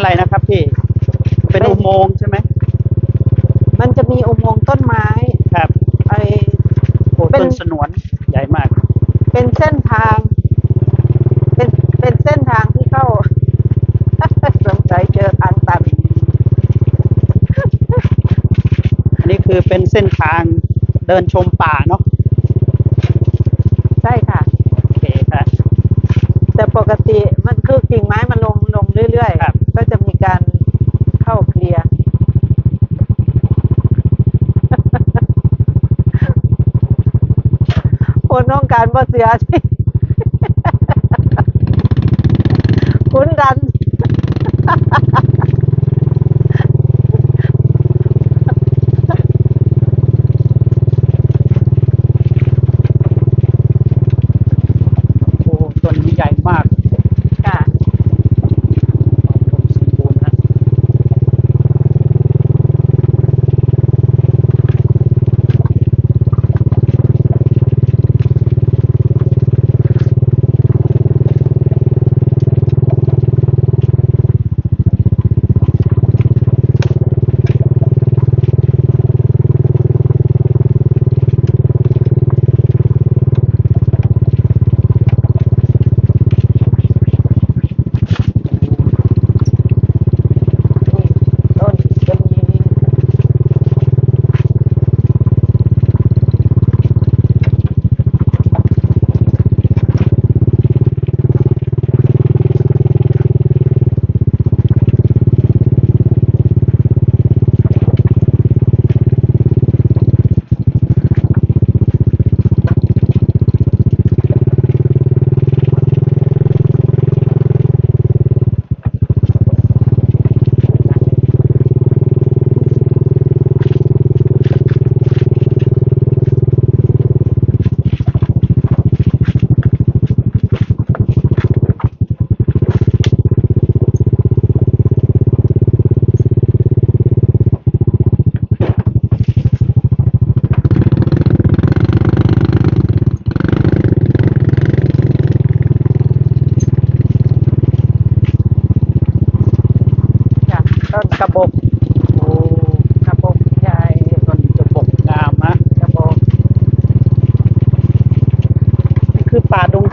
อะไรนะครับพี่เป็นเป็นอุโมงค์ใช่ไหม มันจะมีอุโมงค์ต้นไม้ครับไอโอ้เป็นต้นสนวนใหญ่มาก เป็นเส้นทาง เป็นเป็นเส้นทางที่เข้า สงสัยเจอทางตัน อันนี้คือเป็นเส้นทางเดินชมป่าเนาะใช่ค่ะ โอเคครับแต่ปกติมันคือกิ่งไม้มันลงลงเรื่อย ครับ ๆ ก็จะมีการเข้าเคลียร์ คน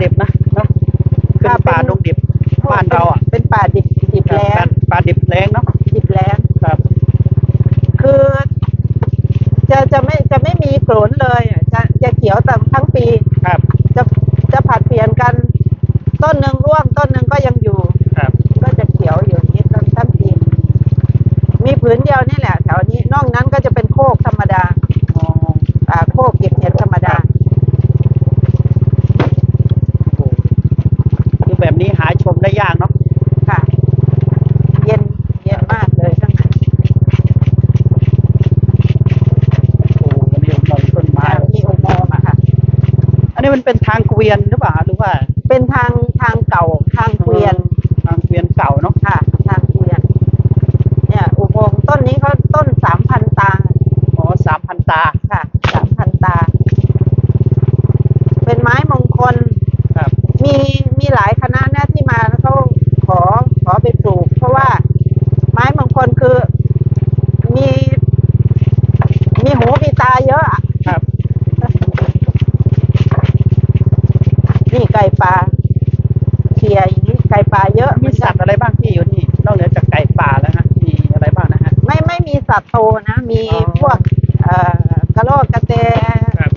ดงดิบนะเนาะคือป่าดงดิบบ้านเราอะ เป็นป่าดิบดิบ ครับ แล้ ป่าง ป่าดิบแรงเนาะ ดิบแล้ง ครับ คือ จะจะไม่จะไม่มีโขนเลยอะจะจะเขียวแต่ทั้งปี ครับ จะจะผัดเปลี่ยนกัน ต้นหนึ่งร่วงต้นหนึ่งก็ยังอยู่ ครับ ก็จะเขียวอยู่อย่างนี้ต้นทั้งปี มีผืนเดียวนี่แหละแถวนี้นอกนั้นก็จะเป็นโคกธรรมดา อ๋อ ป่าโคกเก็บเห็ดธรรมดา โอ้คือ แบบนี้หาชมได้ยากเนาะค่ะ เย็นเย็นมากเลยทั้งนั้นโอ้อันนี้มองต้นไม้ มีอุโมงค์อะค่ะ อันนี้มันเป็นทางเกวียนหรือเปล่าหรือว่า เป็นทางทางเก่าทางเกวียน ทางเกวียนเก่าเนาะ ค่ะ ทางเกวียน เนี่ย อุโมงค์ต้นนี้เขาต้นสามพันตา อ๋อสามพันตา ค่ะสามพันตา เป็นไม้มงคล ครับ มีมีหลายคณะนะที่มาแล้วเขาขอขอไปปลูก เพราะว่าไม้มงคลคือมี มีหูมีตาเยอะอะ ครับ นี่ไก่ปลาเขียอย่างนี้ไก่ปลาเยอะมีสัตว์อะไรบ้างที่อยู่นี่นอกเหนือจากไก่ป่าแล้วฮะมีอะไรบ้างนะฮะไม่ไม่มีสัตว์โตนะ มีอ๋อพวกเอ่อกระรอกกระแตครับ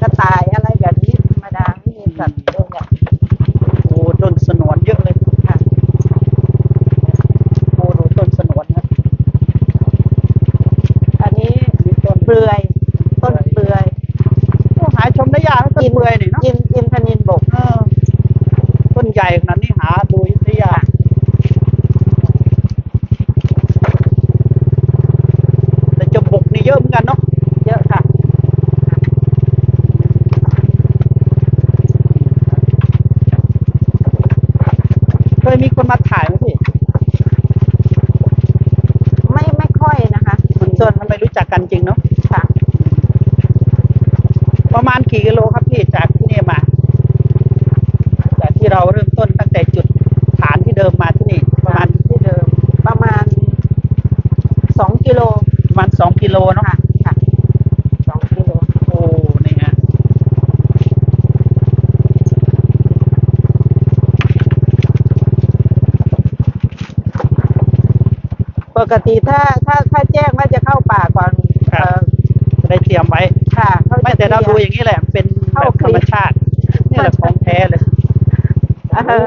กระต่ายอะไรแบบนี้ธรรมดาไม่มีสัตว์โตเนี่ยโอ้ต้นสนวนเยอะเลยค่ะโอ้ดูต้นสนวนนะอันนี้มีต้นเปลือย ต้นเปลือยโอ้หาชมได้ยากนะต้นเปลือยนี่เนาะอินอินทนินบกเออต้น ใหญ่ขนาดนี้หาดูได้ยากแต่จะบกนี่เยอะเหมือนกันเนาะเยอะค่ะ เคยมีคนมาถ่ายไหมพี่ไม่ไม่ค่อยนะคะมันส่วนมันไม่รู้จักกันจริงเนาะค่ะ ประมาณกี่กิโลครับพี่จากที่นี่มา จากที่เราเริ่มต้นตั้งแต่จุดฐานที่เดิมมาที่นี่ ประมาณ ที่เดิมประ ประมาณ สองกิโลเนาะค่ะค่ะสองกิโลโอ้นี่ฮะปกติถ้าถ้าถ้าแจ้งว่าจะเข้าป่าก่อนเอ่อจะได้เตรียมไว้ ค่ะเขาจะไม่แต่เราคลีดูยอย่างนี้แหละเป็นแบบธรรมชาตินี่แหละของแท้เลยเออ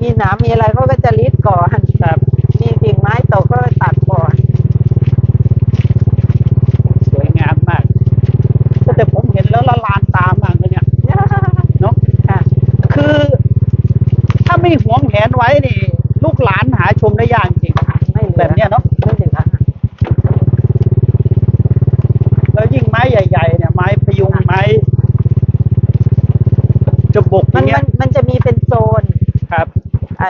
มีหนามมีอะไรเขาก็จะริดก่อน ครับ มีกิ่งไม้ตกก็ตัดก่อน สวยงามมาก แต่ผมเห็นแล้วละลานตามากเลยเนี่ยเนาะ ค่ะ คือ ถ้าไม่หวงแหนไว้นี่ ลูกหลานหาชมได้ยากจริง ไม่เหลือ แบบเนี้ยเนาะ ไม่เหลือ แล้วยิ่งไม้ใหญ่ ๆ เนี่ย ไม้พยุงไม้ จะบกอมัย่านงเงี้มัยนมันจะมีเป็นโซน ครับไอ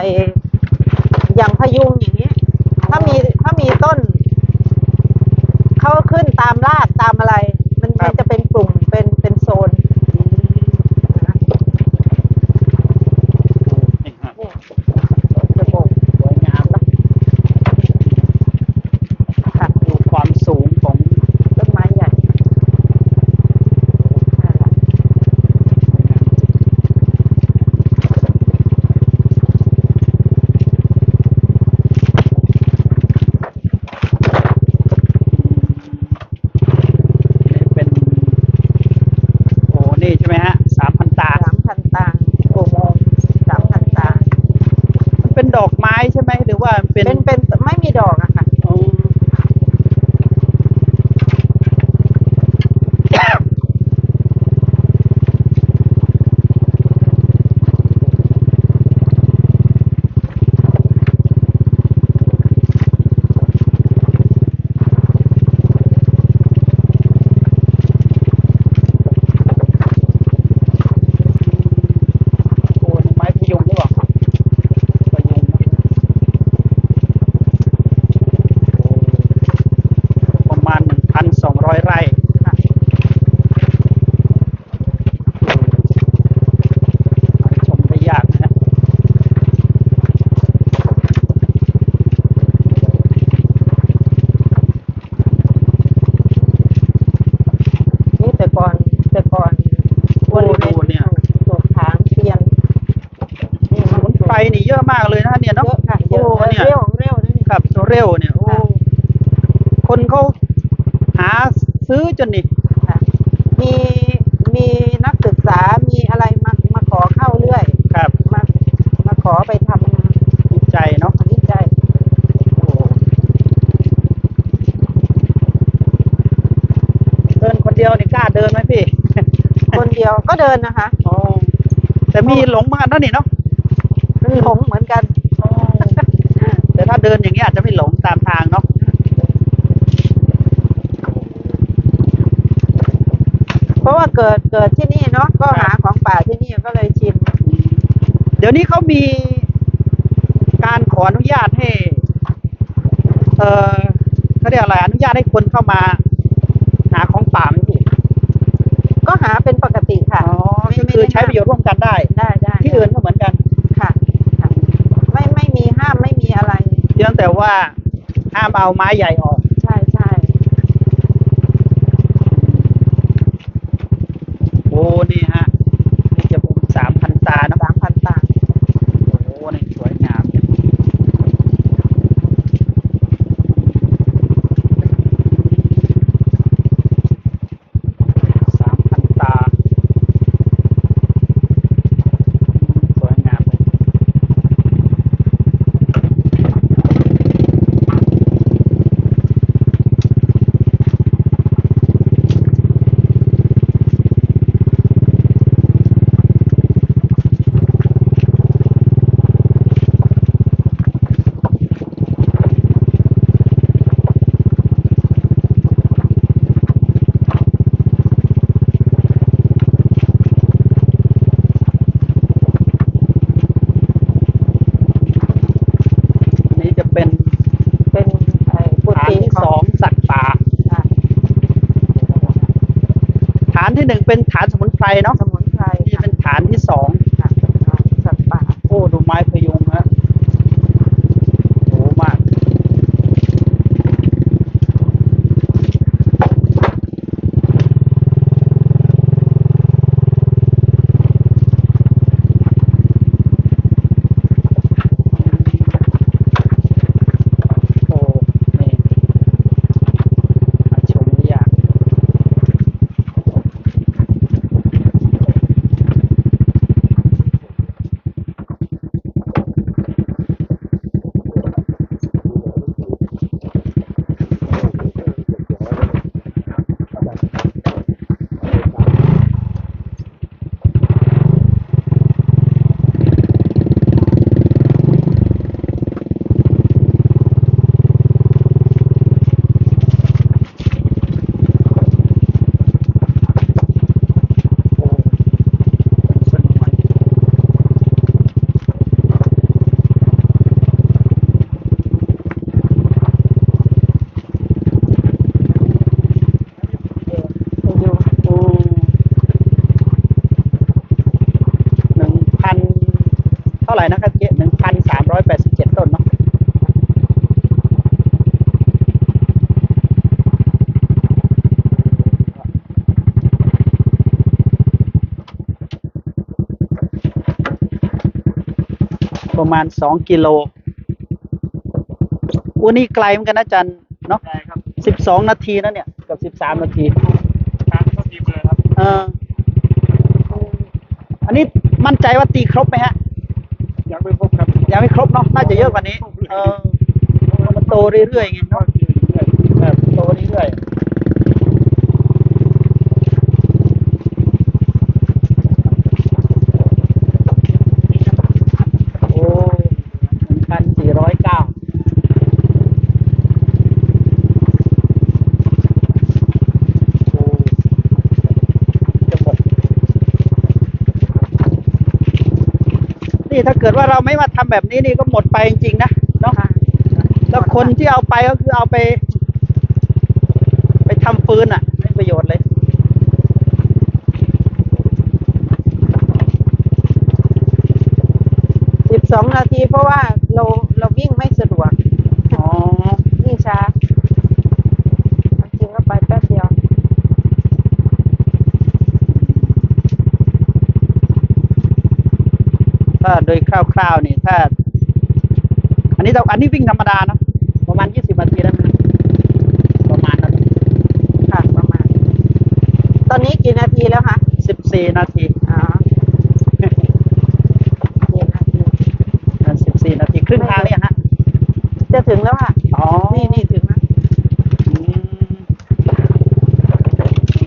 อย่างพยุงอย่างนี้ถ้ามีถ้ามีต้นเขาขึ้นตามรากตามอะไร มัน ครั มั บ นจะเป็นกลุ่มเป็นเป็นโซน นี่ฮะ เนี่ยจะบก สวยงามนะ ค่ะ ดูความสูงของ ต้นไม้ใหญ่นั่นแหละ นี่เป็นโอ้นี่ใช่ไหมฮะสามพันตา สามพันตางอุโมงค์สามพันตาง มันเป็นดอกไม้ใช่ไหมหรือ ว่าเป็เป็นนเป็นไม่มีดอกอะค่ะ อืมโอ้นี่ไม้พยุงหรือเปล่าพยุงนะโอ้ประมาณหนึ่งพันสองร้อยไร่ ค่ะ ชมได้ยากนะฮะ นี่แต่ก่อนแต่ก่อน โอ้ดูเนี่ย ปลูกถางเทียนนี่ สมุ นไพรนี่เยอะมากเลยนะเนี่ยเยเนาะอะค่ะเยโอ้อะเนี่ยเร็วเร็วนะนี่ครับตัวเร็วเนี่ยโอ้ค่ะคนเขาหาซื้อจนนี่ค่ะมีมีนักศึกษามีอะไรมามาขอเข้าเรื่อย ครับ มามาขอไปทำดีใจเนาะวิจัยโอ้เดินคนเดียวนี่กล้าเดินไหมพี่ คนเดียวก็เดินนะคะโอ้แต่มีหลงเหมือนกันนะนี่เนาะ หลงเหมือนกันโอ้แต่ถ้าเดินอย่างนี้อาจจะไม่หลงตามทางเนาะเพราะว่าเกิดเกิดที่นี่เนาะก็หาของป่าที่นี่ก็เลยชิน เดี๋ยวนี้เขามีการขออนุญาตให้ เออเขาเรียกอะไรอนุญาตให้คนเข้ามาหาของป่าไหมพี่ก็หาเป็นปกติค่ะอ๋อไม่ก็ไม่คือได้ใช้ประโยชน์ร่วมกันได้ ได้ได้ ที่อื่นก็เหมือนกัน ค่ะค่ะ ไม่ไม่มีห้ามไม่มีอะไร เพียงแต่ว่าห้ามเอาไม้ใหญ่ออก ใช่ใช่ โอ้นี่ฮะ นี่จะผมสามพันตาเนาะ สามพันตาง โอ้นี่สวยงามสามพันตา สวยงามเลย อันนี้จะเป็น เป็นไอ้กุ ฐาน ฏิ ที่ ข ส อ อง งสัตว์ป่า ค่ะ ฐานที่หนึ่งเป็นฐานสมุนไพรเนาะสมุนไพรนี่เป็นฐานที่สองาไหร่นะครับเจ๊หนึ่งพันสามร้อยแปดสิบเจ็ดต้นเนาะประมาณสองกิโลอู้นี่ไกลเหมือนกันนะอาจันเนาะใช่ครับสิบสองนาทีนะเนี่ยเกับสิบสามนาทีทางก็มีเบอร์ครับ เออ อันนี้มั่นใจว่าตีครบไหมฮะ ยังไม่พบครับยังไม่ครบเนาะน่าจะเยอะกว่านี้ เออมันโตเรื่อยๆไงก็เนาะคือเรื่อยแบบโตเรื่อยๆโอ้หนึ่งพันสี่ร้อยเก้าโอ้จะหมด นี่ ถ้าเกิดว่าเราไม่มาทำแบบนี้นี่ก็หมดไปจริงๆนะเนาะค่ะแล้วคนที่เอาไปก็คือเอาไป ไปทำฟืนอะไม่ประโยชน์เลยสิบสองนาทีเพราะว่าเราเราวิ่งไม่สะดวก อ๋อ วิ่งช้าจริงก็ไปแป๊บเดียว ถ้า โดยคร่าวๆนี่ถ้า อันนี้เราอันนี้วิ่งธรรมดานะประมาณยี่สิบนาทีแล้วนะประมาณนั้นค่ะประมาณ ตอนนี้กี่นาทีแล้วคะสิบสี่นาทีอ๋อกี่นาทีสิบสี่นาที ครึ่งทางเนี่ยฮะ จะถึงแล้วค่ะ อ๋อ นี่นี่ถึงแล้ว อืม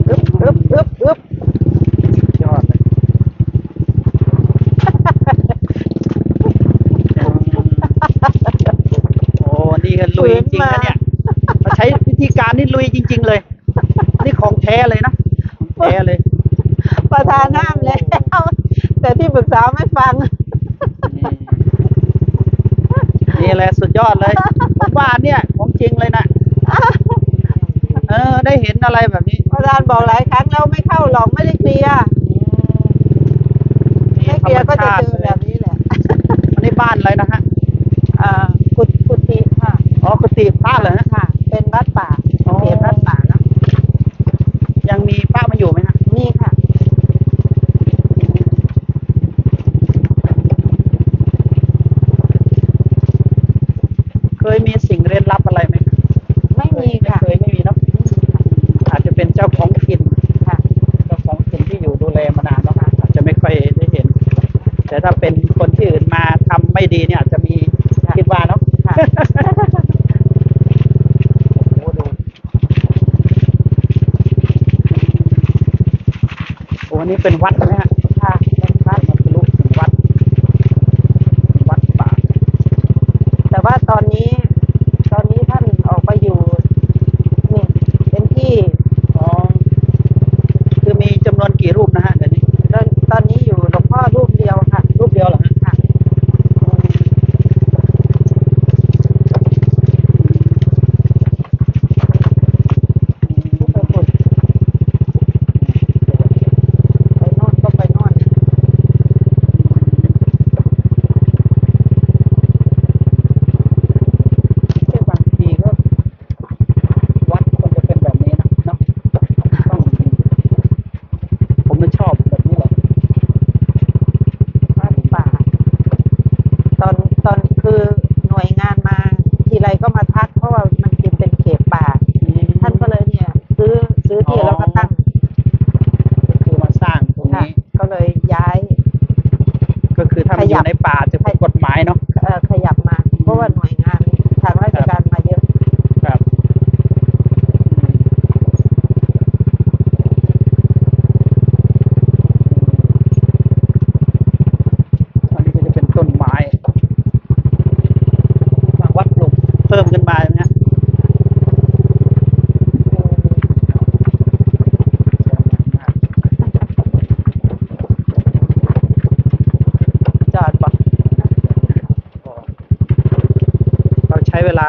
อึ๊บอึ๊บอึ๊บอึ๊บ ยอดเลยอืมโอ้นี่ก็ลุยจริงๆนะเนี่ยเราใช้วิธีการนี่ลุยจ ริง ๆ เลย นี่ของแท้เลยนะของแท้เลย ประธานห้ามแล้ว แต่ที่ปรึกษาไม่ฟังนี่นี่แหละสุดยอดเลยผมว่าเนี่ยของจริงเลยนะเออ ได้เห็นอะไรแบบนี้ประธานบอกหลายครั้งแล้วไม่เข้าหรอกไม่ได้เคลียร์ไม่เคลียร์ก็จะเจอแบบนี้แหละอันนี้บ้านอะไรนะฮะ อ่ากุฏิกุฏิค่ะ อ๋อกุฏิพระเหรอฮะ ค่ะ เป็นวัดป่า อ๋อ เขตวัดป่านะ ยังมีพระมาอยู่ไหมฮะ นี่ค่ะ เคยมีสิ่งเร้นลับอะไรไหมฮะ ไม่มีค่ะ เคยไม่มีเนาะอาจจะเป็นเจ้าของถิ่น ค่ะ เจ้าของถิ่นที่อยู่ดูแลมานานเนาะอาจจะไม่ค่อยได้เห็น แต่ถ้าเป็นคนที่อื่นมาทำไม่ดีเนี่ยอาจจะมี ค่ะ คิดว่าเนาะ ค่ะ โอ้โหดูโอ้ นี่เป็นวัดใช่ไหมฮะ ค่ะเป็นวัด มันทะลุถึงวัด วัดป่า แต่ว่าตอนนี้ ตอนนี้ท่านออกไปอยู่นี่เป็นที่ อ๋อ คือมีจำนวนกี่รูปนะฮะเดี๋ยวนี้ ตอนตอนนี้อยู่หลวงพ่อรูปเดียวค่ะ รูปเดียวเหรอฮะ ค่ะ ไปขุดไปโน่นก็ไปโน่น ซึ่งบางทีก็ วัดควรจะเป็นแบบนี้นะเนาะต้องผมไม่ชอบแบบนี้หรอก วัดป่า ตอนตอนคือหน่วยงานมาทีไรก็มาทัก เพราะว่ามันเป็นเป็นเขตป่า ท่านก็เลยเนี่ย ซื้อซื้ ใช้เวลา